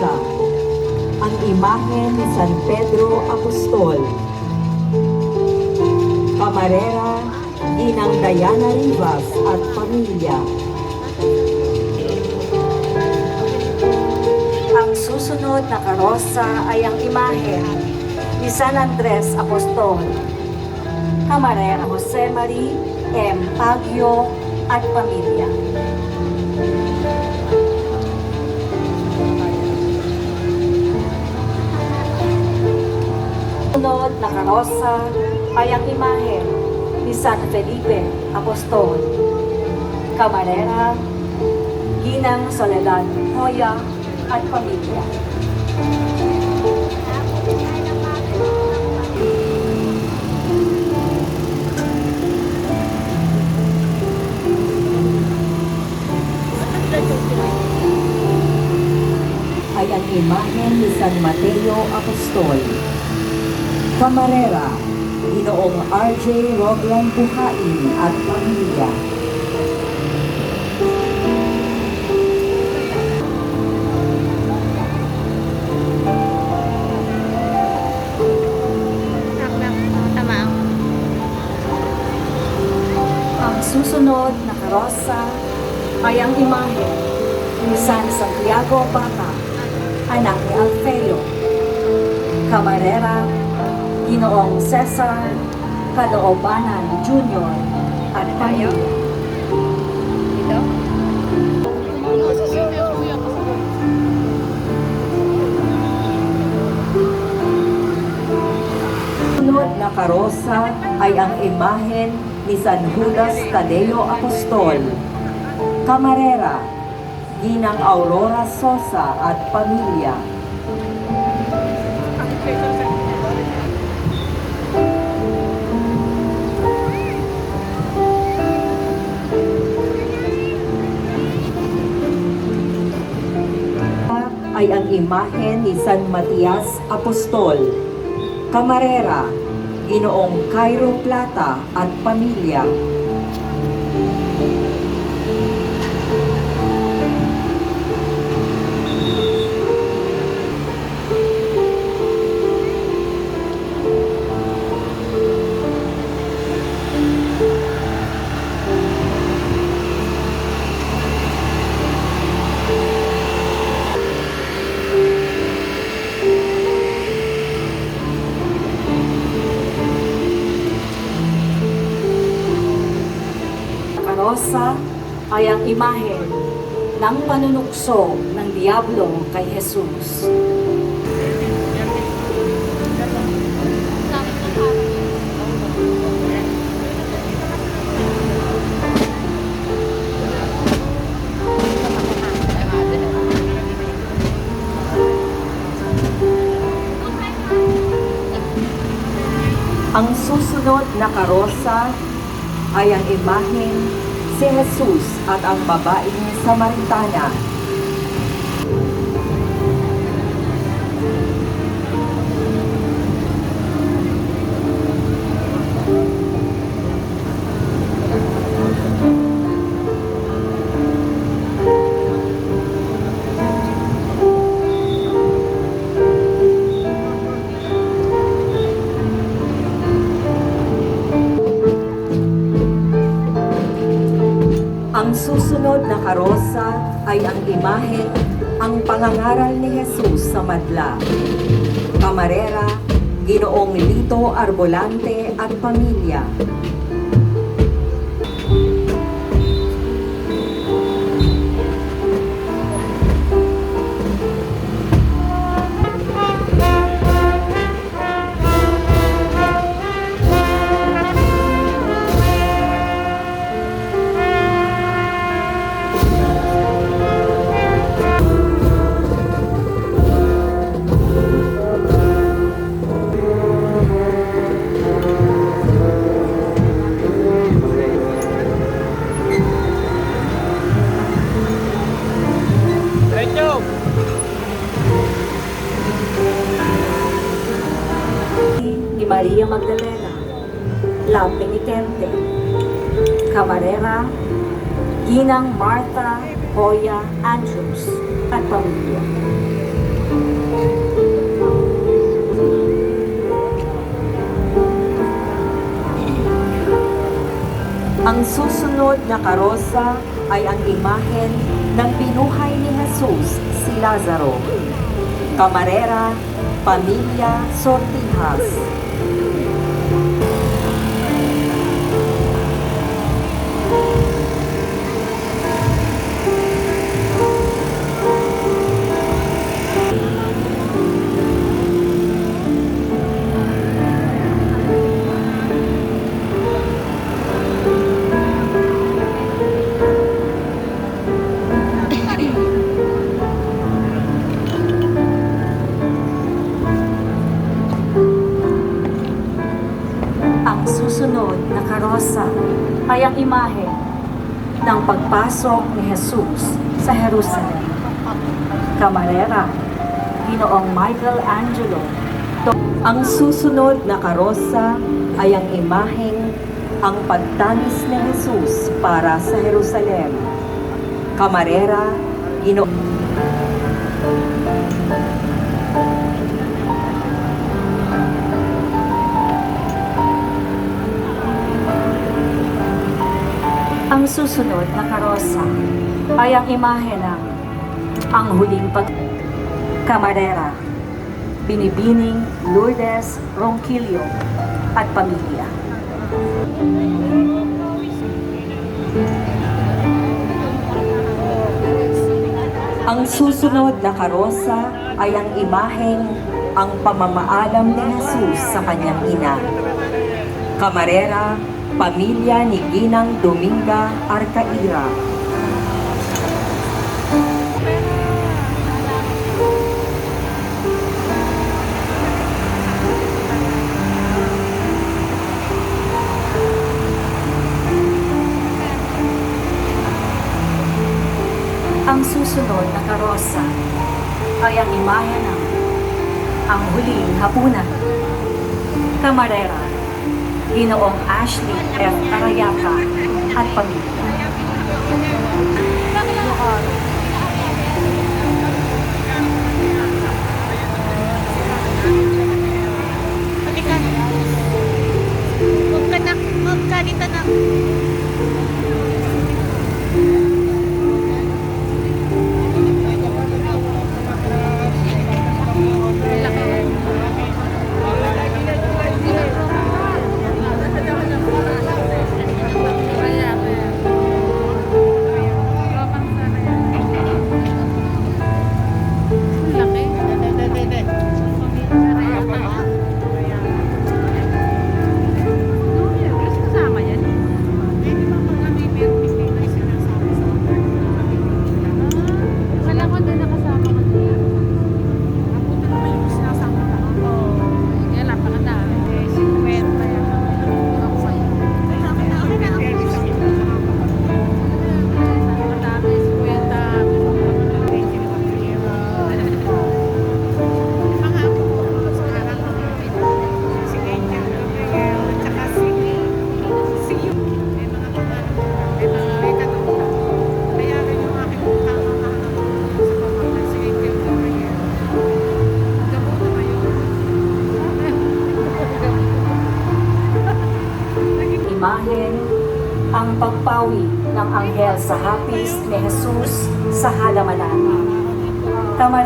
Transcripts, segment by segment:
Iglesia, ang imahe ni San Pedro Apostol, Camarera, Inang Diana Rivas at pamilya. Ang susunod na karosa ay ang imahe ni San Andres Apostol, Camarera Jose Marie M. Pagyo at pamilya. Sunod na karosa ay ang imahe ni San Felipe Apostol, Camarera, Ginang Soledad Hoya at pamilya. ay ang imahe ni San Mateo Apostol. Camarera, Ginoong RJ Roglan Buhain at pamilya. Ang susunod na karosa ay ang imahe ni San Santiago Bata, anak ni Alfeo. Camarera, Ginoong Cesar, Kaloobanan Jr. at pamilya. Dito? Sunod na karosa ay ang imahen ni San Judas Tadeo Apostol. Camarera, Ginang Aurora Sosa at pamilya. Ay ang imahen ni San Matias Apostol. Camarera, Ginoong Cairo Plata at pamilya. Karosa ay ang imahe ng panunukso ng Diablo kay Jesus. Ang susunod na karosa ay ang imahen si Jesus at ang babaeng Samaritana. Camarera, Ginoong Lito Arbolante at pamilya. Penitente, Camarera, Ginang Martha Hoya Andrews at pamilya. Ang susunod na karosa ay ang imahen ng binuhay ni Jesus, si Lazaro. Camarera, Pamilya Sortijas. Imahe ng pagpasok ni Jesus sa Jerusalem. Camarera, Ginoong Michelangelo, Ang susunod na karosa ay ang imaheng ang pagtangis ni Jesus para sa Jerusalem. Camarera, Gino susunod na karosa ay ang imahe ng ang huling pag Camarera, Binibining Lourdes Ronquillo at pamilya. Ang susunod na karosa ay ang imaheng ang pamamaalam ni Jesus sa kanyang ina. Camarera, pamilya ni Ginang Dominga Arcaira. Ang susunod na karosa ay ang imahe ng ang huling hapunan. Camarera, Ginoong Ashley F. Arayaka at pamilya. Huwag ka na. Huwag ka dito na.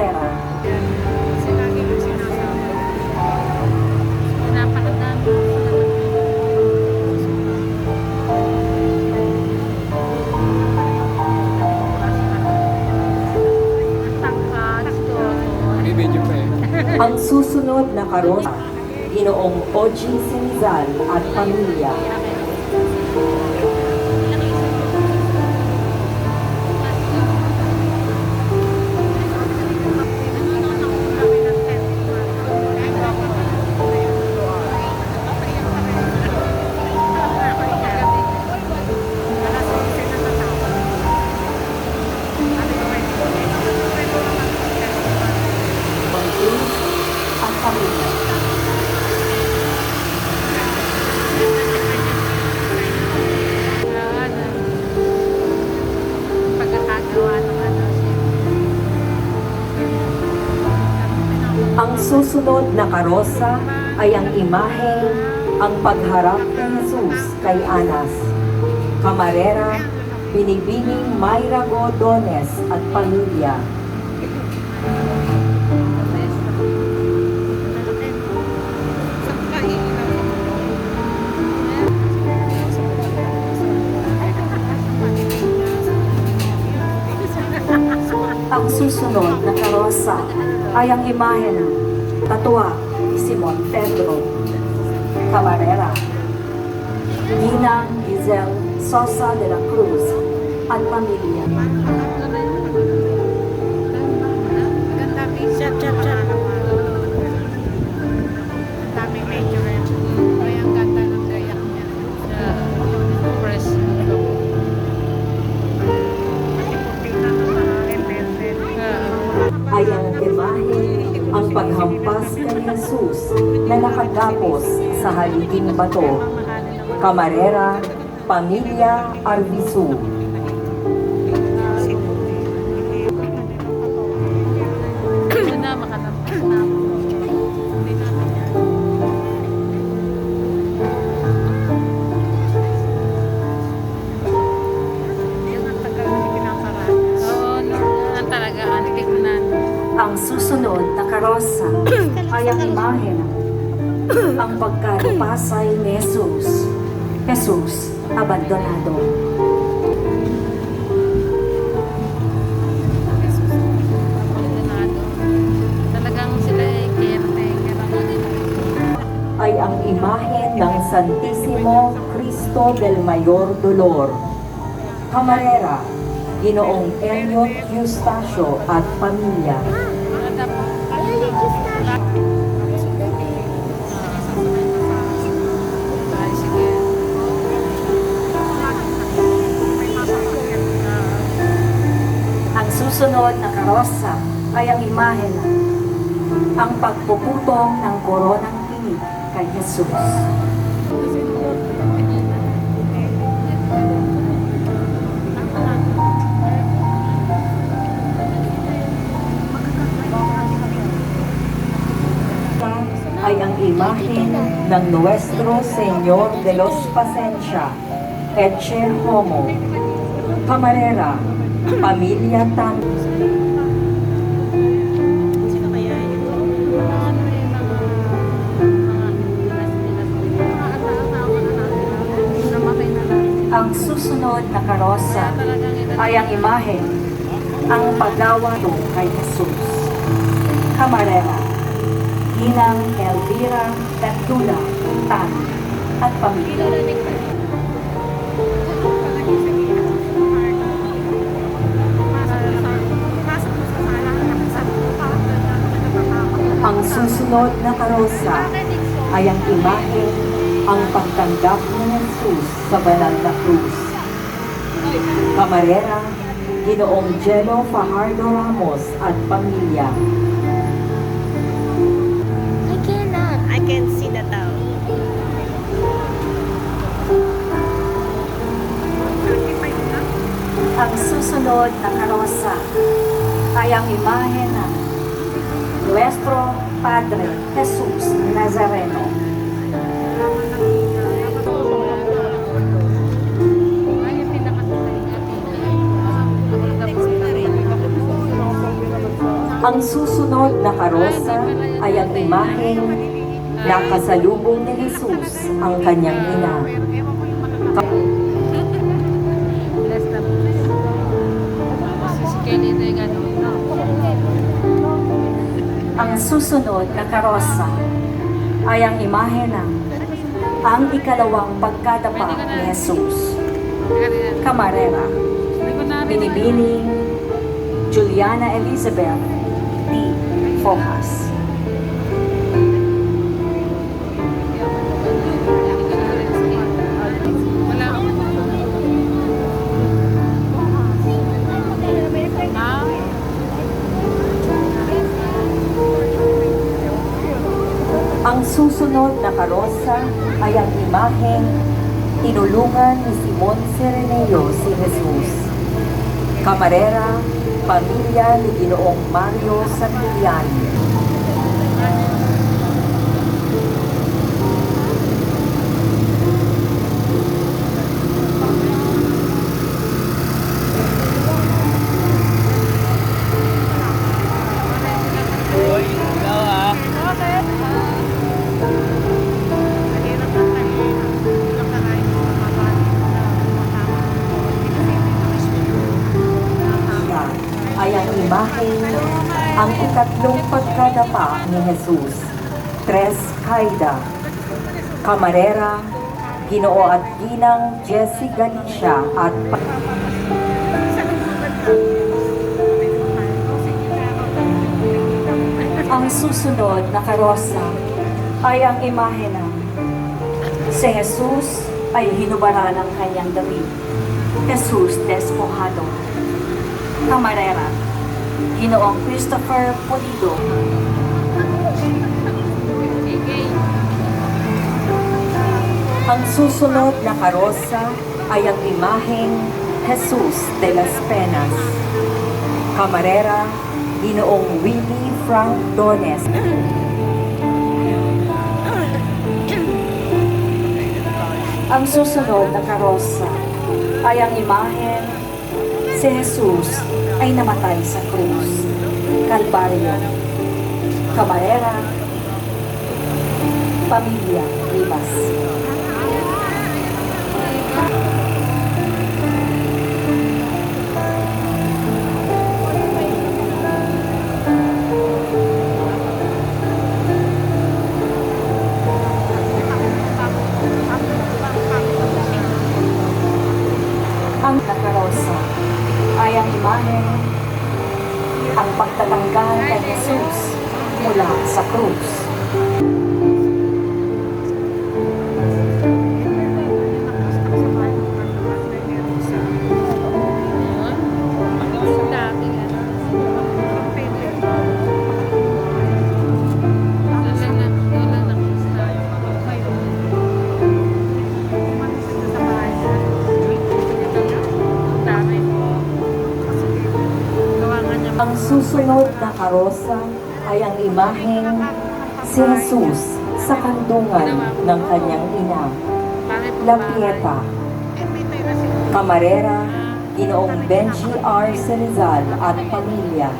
Camarera, Kasi lagi yung sinasabi. Napakadami. Ang susunod na karosa, Ginoong Oji Sinzal at pamilya. Susunod na karosa ay ang imaheng ang pagharap ni Jesus kay Anas. Camarera, Binibining Mayra Godones at pamilya. Ang susunod na karosa ay ang imahe ng Tatua ni Simon Pedro Camarera, Ninang Giselle Sosa de la Cruz at pamilya. Ganda rin siya. Paghampas kay Jesus na nakagapos sa haliging bato. Camarera, Pamilya yan talaga. Ang susunod na karosa ay ang imahe ng ang pagkalupasay ni Jesus. Jesus, abandonado. Abandonado. Talagang sila ay caretaker. ay ang imahe ng Santissimo Cristo del Mayor Dolor. Camarera, Ginoong Elliot Eustacio at pamilya. Ang susunod na karosa ay ang imahe ng ang pagpuputong ng koronang pinig kay Jesus. Ay ang imahe ng Nuestro Señor de los Pasencia, Etche Homo. Camarera, Pamilya lang. Ang susunod na karosa ay ang imahe ang paglawato kay Jesus. Camarera, Ginang Elvira Petula Tan at pamilya. Ang susunod na karosa ay ang imahe ang pagtanggap ni Jesus sa banal na krus. Camarera, Ginoong Jello Fajardo Ramos at pamilya. Ang susunod na karosa ay ang imahe ng Nuestro Padre Jesus Nazareno. Ang susunod na karosa ay ang imahe nakasalubong ni Jesus ang kanyang ina. Susunod na karosa ay ang imahe ng ang ikalawang pagkadapa ni Jesus. Camarera, Binibining, Juliana Elizabeth D. Fojas. Ang susunod na karosa ay ang imaheng tinulungan ni Simon Sereneo si Jesus. Camarera, pamilya ni Ginoong Mario Santillan. Ni Jesus, Tres Caida, Camarera, Ginoo at Ginang Jessie Galicia at Ang susunod na karosa ay ang imahe ng si Jesus ay hinubara ng kanyang damit. Jesus despojado. Camarera, Ginoong Christopher Polido, Ang susunod na karosa ay ang imaheng Jesus de las Penas. Camarera, Ginoong Willie Frank Dones. Ang susunod na karosa ay ang imahen si Jesus ay namatay sa krus. Kalbaryo, Camarera, Pamilya Rivas. Nakarosa ay ang imahe ang pagtatanggal kay Jesus mula sa krus. Karosa ay ang imaheng si Jesus sa kandungan ng kanyang ina, La Pieta, Camarera, Ginoong Benji R. Cerizal at pamilya.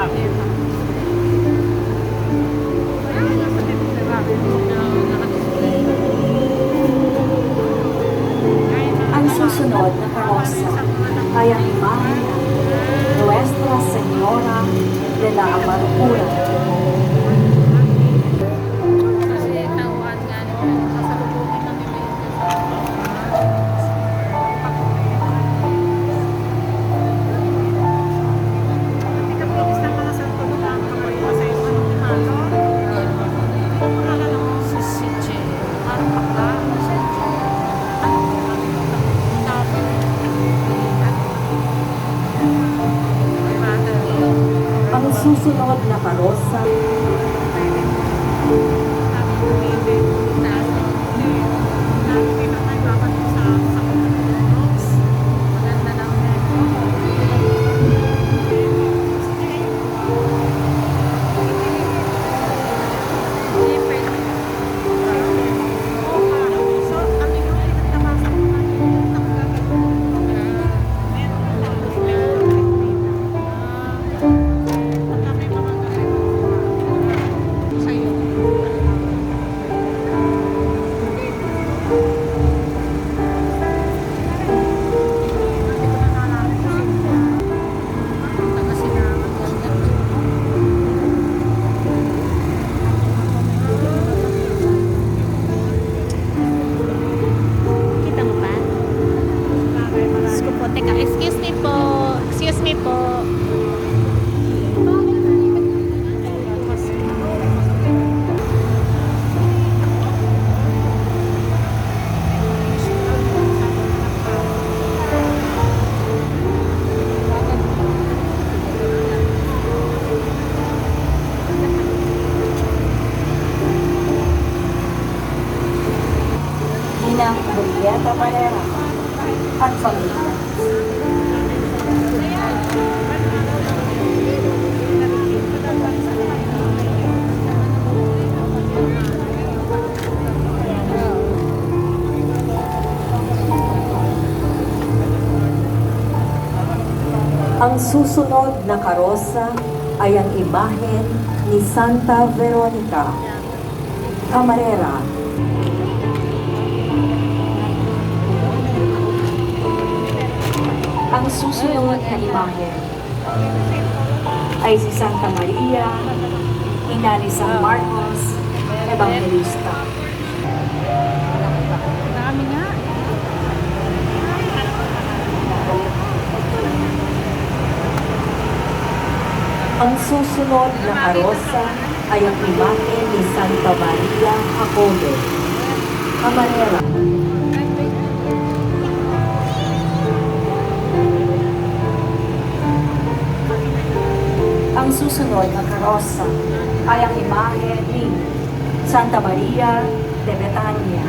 Ang susunod na karosa ay ang imahe ng Nuestra Señora de la Amargura. Susunod na karosa ay ang imahen ni Santa Veronica, Camarera. Ang susunod na imahe ay si Santa Maria, ina ni San Marcos, Evangelista. Ang susunod na karosa ay ang imahe ni Santa Maria Jacobo. Camarera. Ang susunod na karosa ay ang imahe ni Santa Maria de Betania,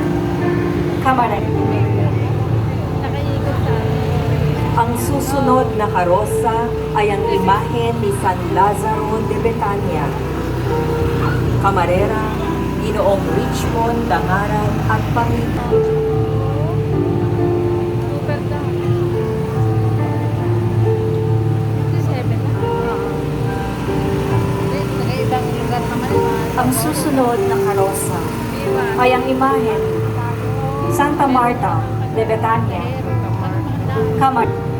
Camarera. Ang susunod na karosa ay ang imahe ni San Lazaro de Betania. Camarera, Ginoong Richmond, Dangaran at Pamita. super down. 57 na. Nakaibang lugar naman. Ang susunod na karosa ay ang imahe Santa Marta de Betania, Camarera.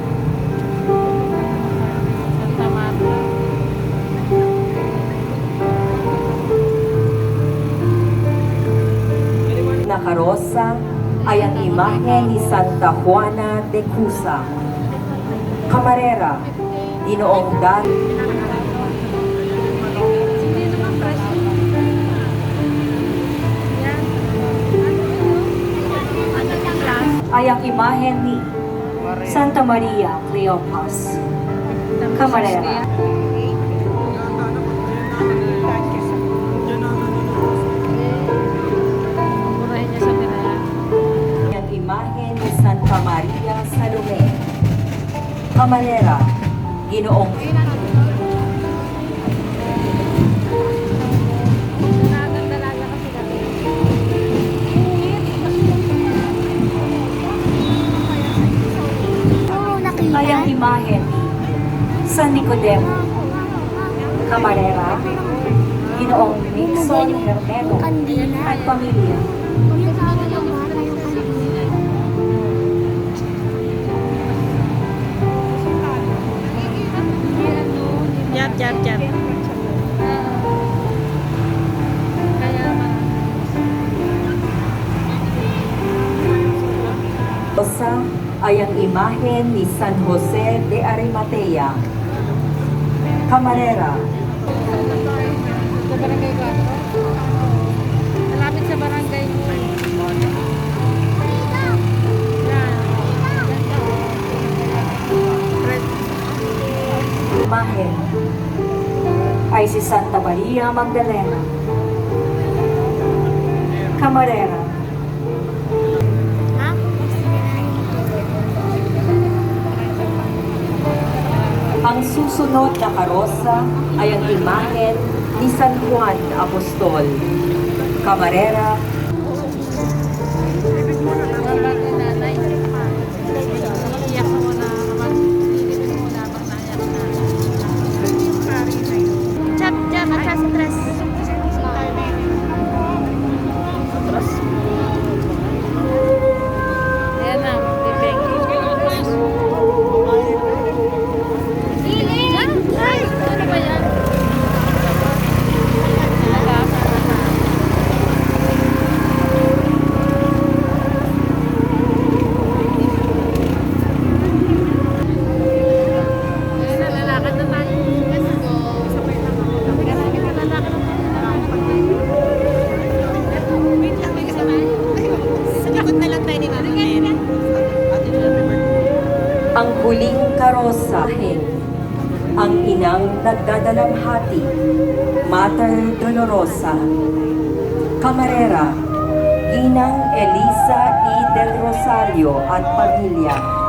Karosa ay ang imahe ni Santa Juana de Cusa. Camarera, Ginoong class? ay ang imahe ni Santa Maria Cleopas, Camarera. Camarera, Ginoong Nagandalaga kasi kami. ay ang imahe ni San Nicodemo, Camarera, Ginoong Nixon Hermeno at pamilya. San Jose de Arimatea. Camarera, sa barangay 4. Malapit sa barangay ay si Santa Maria Magdalena, Camarera. Ang susunod na karosa ay ang imahe ni San Juan Apostol. Camarera, inang nagdadalamhati, Mater Dolorosa. Camarera, Ginang Elisa E. del Rosario at pamilya.